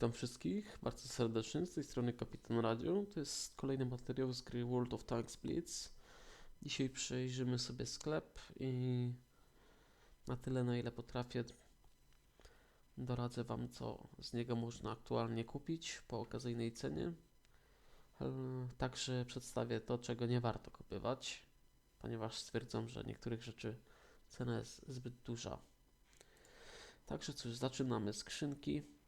Witam wszystkich bardzo serdecznie z tej strony Kapitan Radio. To jest kolejny materiał z gry World of Tanks Blitz. Dzisiaj przejrzymy sobie sklep i na tyle na ile potrafię doradzę Wam co z niego można aktualnie kupić po okazyjnej cenie. E, Także przedstawię to czego nie warto kupywać, ponieważ stwierdzam, że niektórych rzeczy cena jest zbyt duża. Także cóż, zaczynamy skrzynki.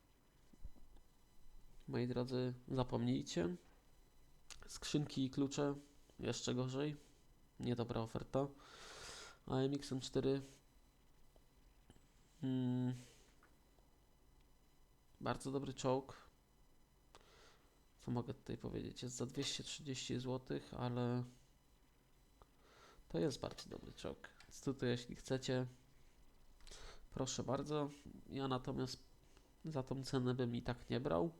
Moi drodzy, zapomnijcie. Skrzynki i klucze jeszcze gorzej. Niedobra oferta. AMX M4 mm, bardzo dobry czołg. Co mogę tutaj powiedzieć? Jest za 230 zł, ale to jest bardzo dobry czołg. Więc tutaj, jeśli chcecie, proszę bardzo. Ja natomiast za tą cenę bym i tak nie brał.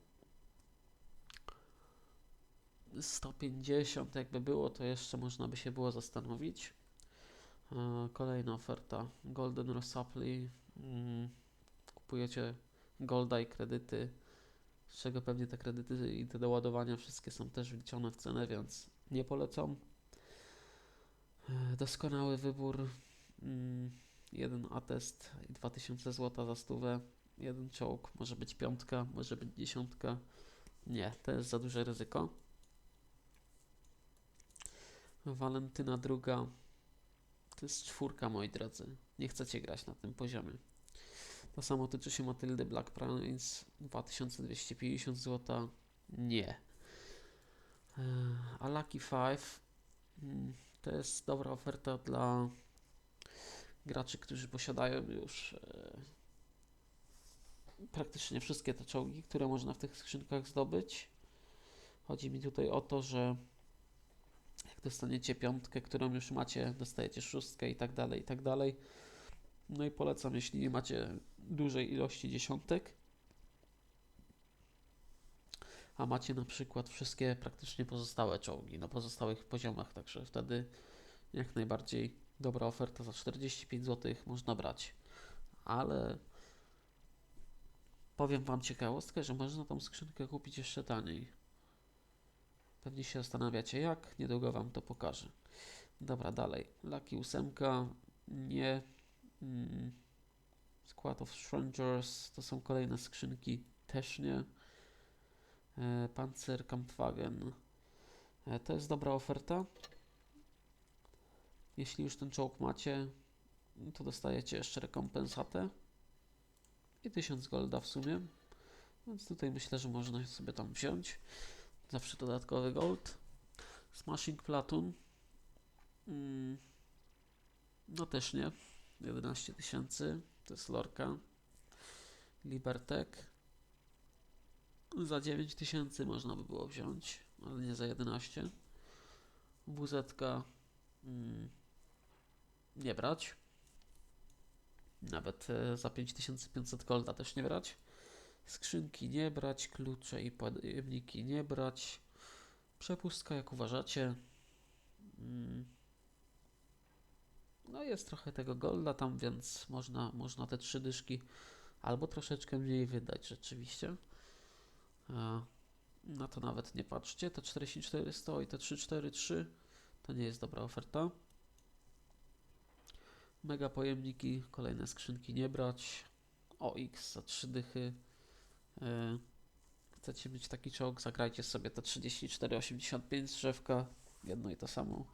150 jakby było, to jeszcze można by się było zastanowić. E, Kolejna oferta Golden Rosapli. Mm, Kupujecie Golda i kredyty, z czego pewnie te kredyty i te doładowania wszystkie są też wliczone w cenę, więc nie polecam. E, Doskonały wybór. Mm, Jeden atest i 2000 zł za stówę. Jeden czołg, może być piątka, może być dziesiątka. Nie, to jest za duże ryzyko. Walentyna druga. To jest czwórka, moi drodzy. Nie chcecie grać na tym poziomie. To samo tyczy się Matyldy Black Prince. 2250 zł. Nie. Eee, A Lucky Five mm, to jest dobra oferta dla graczy, którzy posiadają już e, praktycznie wszystkie te czołgi, które można w tych skrzynkach zdobyć. Chodzi mi tutaj o to, że jak dostaniecie piątkę, którą już macie, dostajecie szóstkę i tak dalej, i tak dalej. No i polecam, jeśli nie macie dużej ilości dziesiątek, a macie na przykład wszystkie praktycznie pozostałe czołgi na pozostałych poziomach, także wtedy jak najbardziej dobra oferta za 45 zł można brać. Ale powiem Wam ciekawostkę, że można tą skrzynkę kupić jeszcze taniej. Pewnie się zastanawiacie jak, niedługo Wam to pokażę. Dobra, dalej. Lucky 8, nie. Mm. Squad of Strangers, to są kolejne skrzynki, też nie. E, Panzer Kampfwagen, e, to jest dobra oferta. Jeśli już ten czołg macie, to dostajecie jeszcze rekompensatę i 1000 golda w sumie. Więc tutaj myślę, że można sobie tam wziąć. Zawsze dodatkowy gold. Smashing Platoon. Mm. No też nie. 11 tysięcy. To jest lorka. Libertek. Za 9 tysięcy można by było wziąć, ale nie za 11. WZ mm, nie brać. Nawet e, za 5500 golda też nie brać. Skrzynki nie brać, klucze i pojemniki nie brać. Przepustka, jak uważacie. Mm. No jest trochę tego golda tam, więc można, można te trzy dyszki albo troszeczkę mniej wydać rzeczywiście. Na to nawet nie patrzcie. Te 4400 i te 343 to nie jest dobra oferta. Mega pojemniki, kolejne skrzynki nie brać. OX za 3 dychy. E, chcecie mieć taki czołg, zagrajcie sobie te 34,85 z drzewka, jedno i to samo.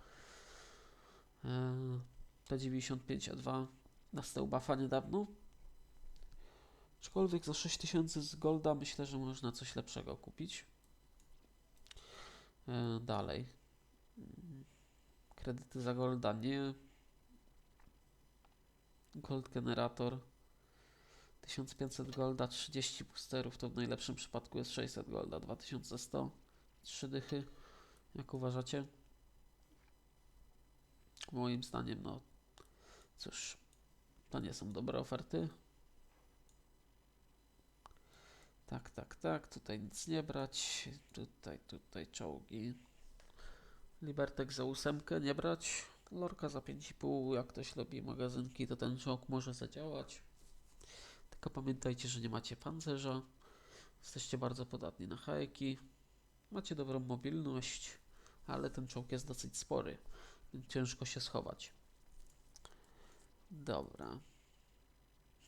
E, T95A2 dostał buffa niedawno. Aczkolwiek za 6000 z golda myślę, że można coś lepszego kupić. E, dalej. Kredyty za golda nie. Gold generator. 1500 golda, 30 boosterów, to w najlepszym przypadku jest 600 golda, 2100, 3 dychy, jak uważacie? Moim zdaniem, no cóż, to nie są dobre oferty. Tak, tak, tak, tutaj nic nie brać, tutaj, tutaj czołgi. Libertek za ósemkę nie brać, Lorka za 5,5, jak ktoś lubi magazynki, to ten czołg może zadziałać. Tylko pamiętajcie, że nie macie pancerza. Jesteście bardzo podatni na hajki. Macie dobrą mobilność, ale ten czołg jest dosyć spory, więc ciężko się schować. Dobra.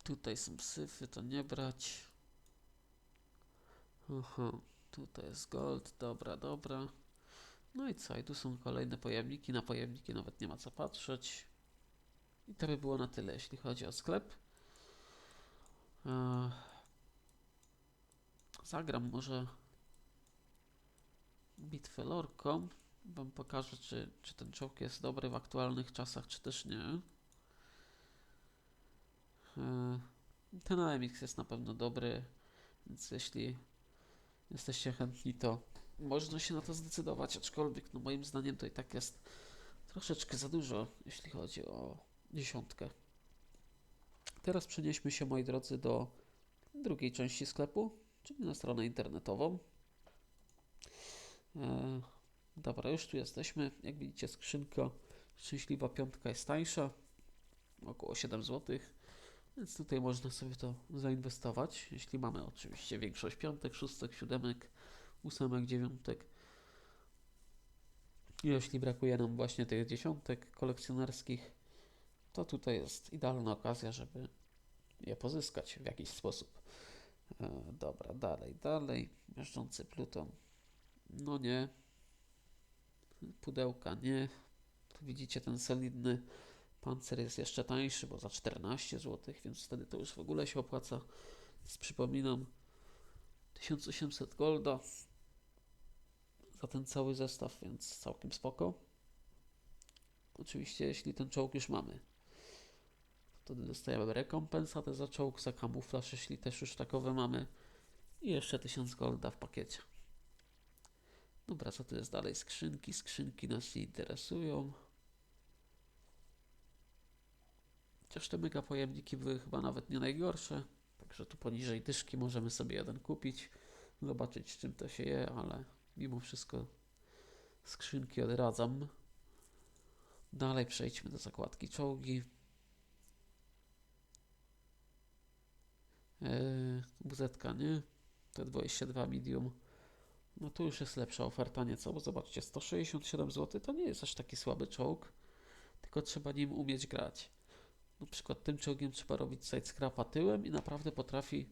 Tutaj są syfy, to nie brać. Aha, tutaj jest gold, dobra, dobra. No i co? I tu są kolejne pojemniki. Na pojemniki nawet nie ma co patrzeć. I to by było na tyle, jeśli chodzi o sklep. Eee, Zagram może bitwę lorką. Wam pokażę, czy, czy ten czołg jest dobry w aktualnych czasach, czy też nie. Eee, Ten AMX jest na pewno dobry, więc jeśli jesteście chętni, to można się na to zdecydować, aczkolwiek no moim zdaniem to i tak jest troszeczkę za dużo, jeśli chodzi o dziesiątkę. Teraz przenieśmy się, moi drodzy, do drugiej części sklepu, czyli na stronę internetową. E, dobra, już tu jesteśmy. Jak widzicie, skrzynka Szczęśliwa Piątka jest tańsza, około 7 zł, więc tutaj można sobie to zainwestować, jeśli mamy oczywiście większość piątek, szóstek, siódemek, ósemek, dziewiątek. Jeśli brakuje nam właśnie tych dziesiątek kolekcjonerskich, to tutaj jest idealna okazja, żeby je pozyskać w jakiś sposób. E, dobra, dalej, dalej. Miażdżący Pluton. No nie. Pudełka nie. Tu widzicie ten solidny pancer jest jeszcze tańszy, bo za 14 zł, więc wtedy to już w ogóle się opłaca. Więc przypominam, 1800 golda za ten cały zestaw, więc całkiem spoko. Oczywiście, jeśli ten czołg już mamy. Wtedy dostajemy rekompensatę za czołg, za kamuflaż, jeśli też już takowe mamy. I jeszcze 1000 golda w pakiecie. Dobra, co tu jest dalej? Skrzynki. Skrzynki nas nie interesują. Chociaż te mega pojemniki były chyba nawet nie najgorsze. Także tu poniżej dyszki możemy sobie jeden kupić. Zobaczyć, czym to się je, ale mimo wszystko skrzynki odradzam. Dalej przejdźmy do zakładki czołgi. Yy, WZ nie? T22 medium. No tu już jest lepsza oferta nieco, bo zobaczcie, 167 zł to nie jest aż taki słaby czołg, tylko trzeba nim umieć grać. Na przykład tym czołgiem trzeba robić side scrapa tyłem i naprawdę potrafi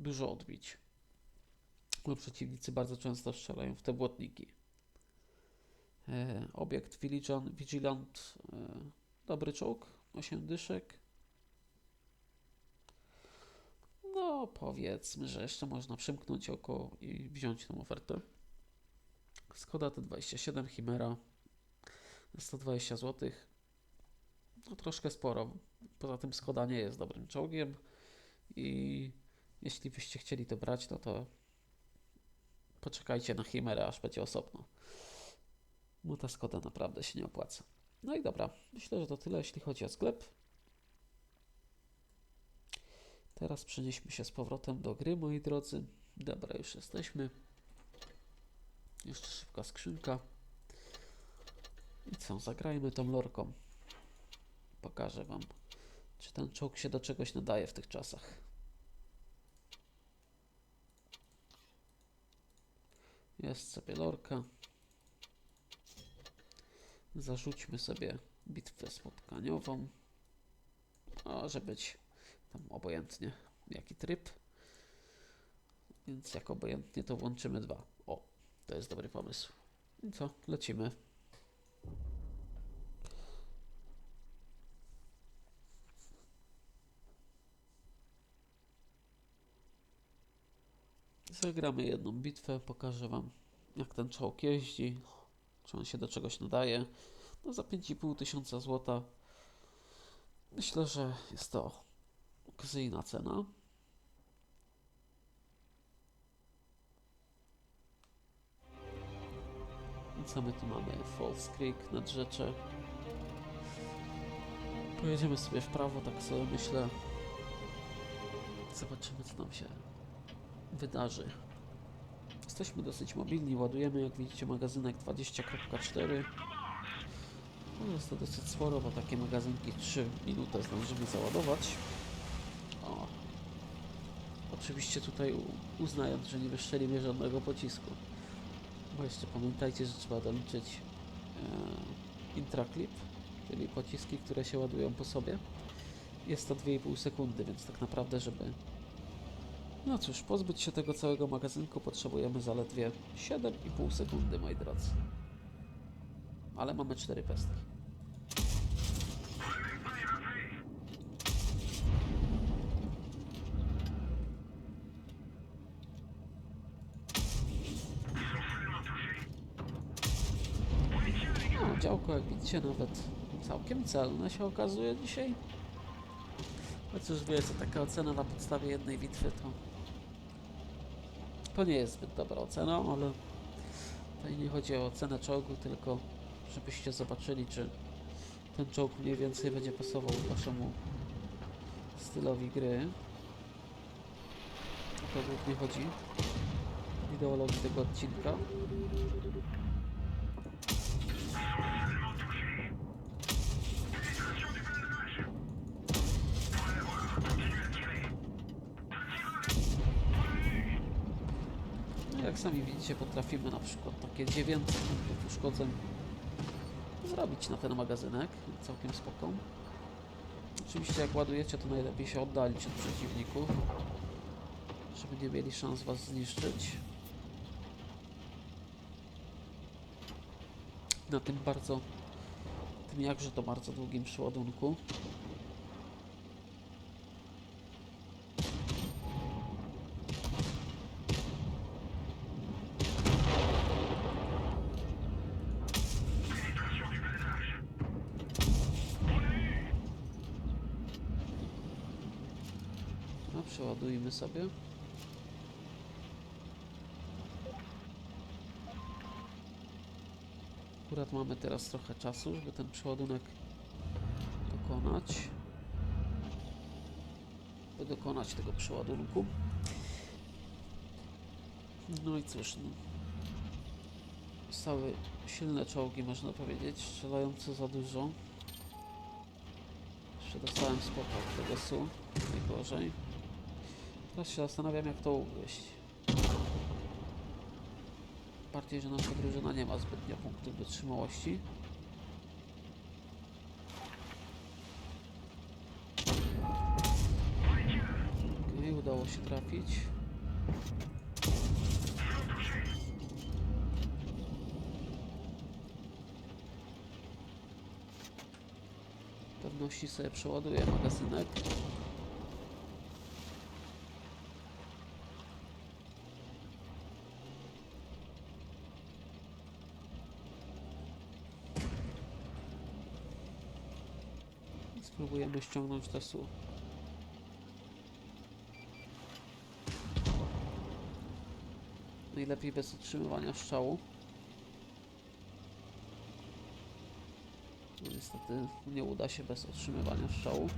dużo odbić. Bo przeciwnicy bardzo często strzelają w te błotniki. E, obiekt Vigilant, Vigilant e, dobry czołg, 8 dyszek. Powiedzmy, że jeszcze można przymknąć oko i wziąć tą ofertę. Skoda T27 Chimera 120 zł. No troszkę sporo. Poza tym Skoda nie jest dobrym czołgiem i jeśli byście chcieli to brać, no to poczekajcie na Chimerę, aż będzie osobno. Bo ta Skoda naprawdę się nie opłaca. No i dobra, myślę, że to tyle, jeśli chodzi o sklep. Teraz przenieśmy się z powrotem do gry, moi drodzy. Dobra, już jesteśmy. Jeszcze szybka skrzynka. I co, zagrajmy tą lorką. Pokażę wam, czy ten czołg się do czegoś nadaje w tych czasach. Jest sobie lorka. Zarzućmy sobie bitwę spotkaniową. Może być tam obojętnie jaki tryb. Więc jak obojętnie to włączymy dwa. O, to jest dobry pomysł. I co, lecimy. Zagramy jedną bitwę, pokażę Wam jak ten czołg jeździ, czy on się do czegoś nadaje. No za 5,5 tysiąca złota myślę, że jest to okazyjna cena. I co my tu mamy? Falls Creek, Nadrzecze. Pojedziemy sobie w prawo, tak sobie myślę. Zobaczymy, co nam się wydarzy. Jesteśmy dosyć mobilni, ładujemy, jak widzicie, magazynek 20.4. No jest to dosyć sporo, bo takie magazynki 3 minuty zdążymy załadować. Oczywiście tutaj uznając, że nie wystrzelimy żadnego pocisku. Bo jeszcze pamiętajcie, że trzeba doliczyć e, intraclip, czyli pociski, które się ładują po sobie. Jest to 2,5 sekundy, więc tak naprawdę, żeby no cóż, pozbyć się tego całego magazynku potrzebujemy zaledwie 7,5 sekundy, moi drodzy. Ale mamy 4 pestki. Działko jak widzicie nawet całkiem celne się okazuje dzisiaj. Cóż wiecie, taka ocena na podstawie jednej bitwy to to nie jest zbyt dobra ocena, ale tutaj nie chodzi o ocenę czołgu, tylko żebyście zobaczyli, czy ten czołg mniej więcej będzie pasował waszemu stylowi gry. O to głównie chodzi ideologii tego odcinka. No jak sami widzicie, potrafimy na przykład takie 900 punktów uszkodzeń zrobić na ten magazynek. Całkiem spoko. Oczywiście jak ładujecie, to najlepiej się oddalić od przeciwników, żeby nie mieli szans was zniszczyć. Na tym bardzo, tym jakże to bardzo długim przeładunku. No, przeładujmy sobie. Akurat mamy teraz trochę czasu, żeby ten przeładunek dokonać. By dokonać tego przeładunku. No i cóż, no. Zostały silne czołgi, można powiedzieć, strzelające za dużo. Jeszcze dostałem spoko od tego SU, najgorzej. Teraz się zastanawiam, jak to ugryźć. Bardziej, że nasza drużyna nie ma zbytnio punktów wytrzymałości. Okej, udało się trafić. W pewności sobie przeładuję magazynek. Spróbujemy ściągnąć te su. Najlepiej bez utrzymywania strzału. Niestety nie uda się bez otrzymywania strzału.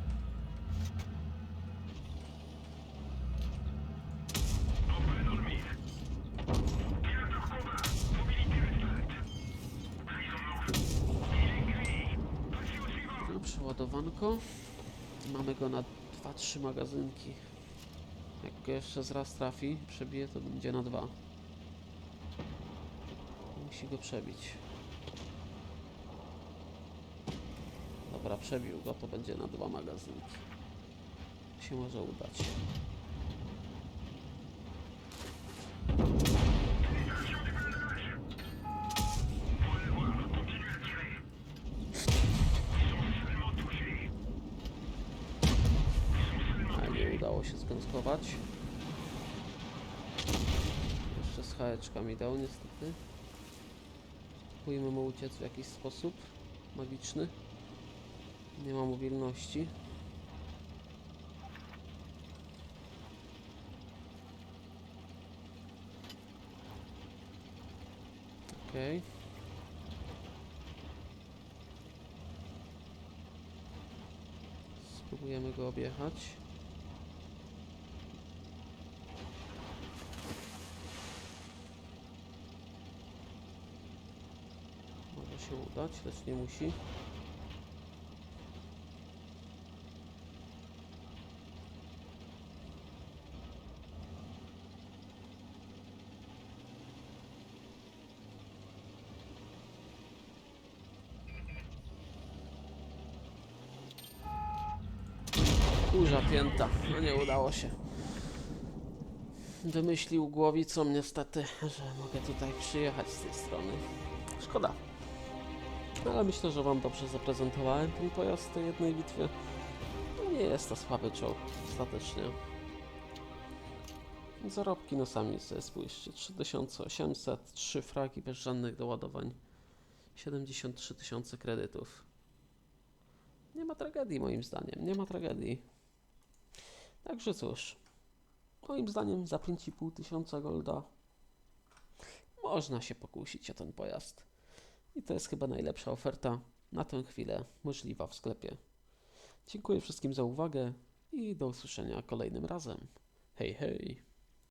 Przeładowanko. Mamy go na 2-3 magazynki. Jak go jeszcze z raz trafi, przebije, to będzie na 2. Musi go przebić. Dobra, przebił go, to będzie na dwa magazynki. Się może udać. Zgąskować. Jeszcze z hałeczka mi dał niestety. Spróbujmy mu uciec w jakiś sposób magiczny. Nie ma mobilności. Okej. Spróbujemy go objechać. dać, lecz nie musi. Kurza pięta, no nie udało się. Wymyślił głowicą niestety, że mogę tutaj przyjechać z tej strony. Szkoda. Ale myślę, że Wam dobrze zaprezentowałem ten pojazd w tej jednej bitwie. No nie jest to słaby czołg, ostatecznie. Zarobki no sami sobie spójrzcie. 3800, 3 fragi bez żadnych doładowań. 73 tysiące kredytów. Nie ma tragedii moim zdaniem, nie ma tragedii. Także cóż, moim zdaniem za 5,5 tysiąca golda można się pokusić o ten pojazd. I to jest chyba najlepsza oferta na tę chwilę możliwa w sklepie. Dziękuję wszystkim za uwagę i do usłyszenia kolejnym razem. Hej, hej!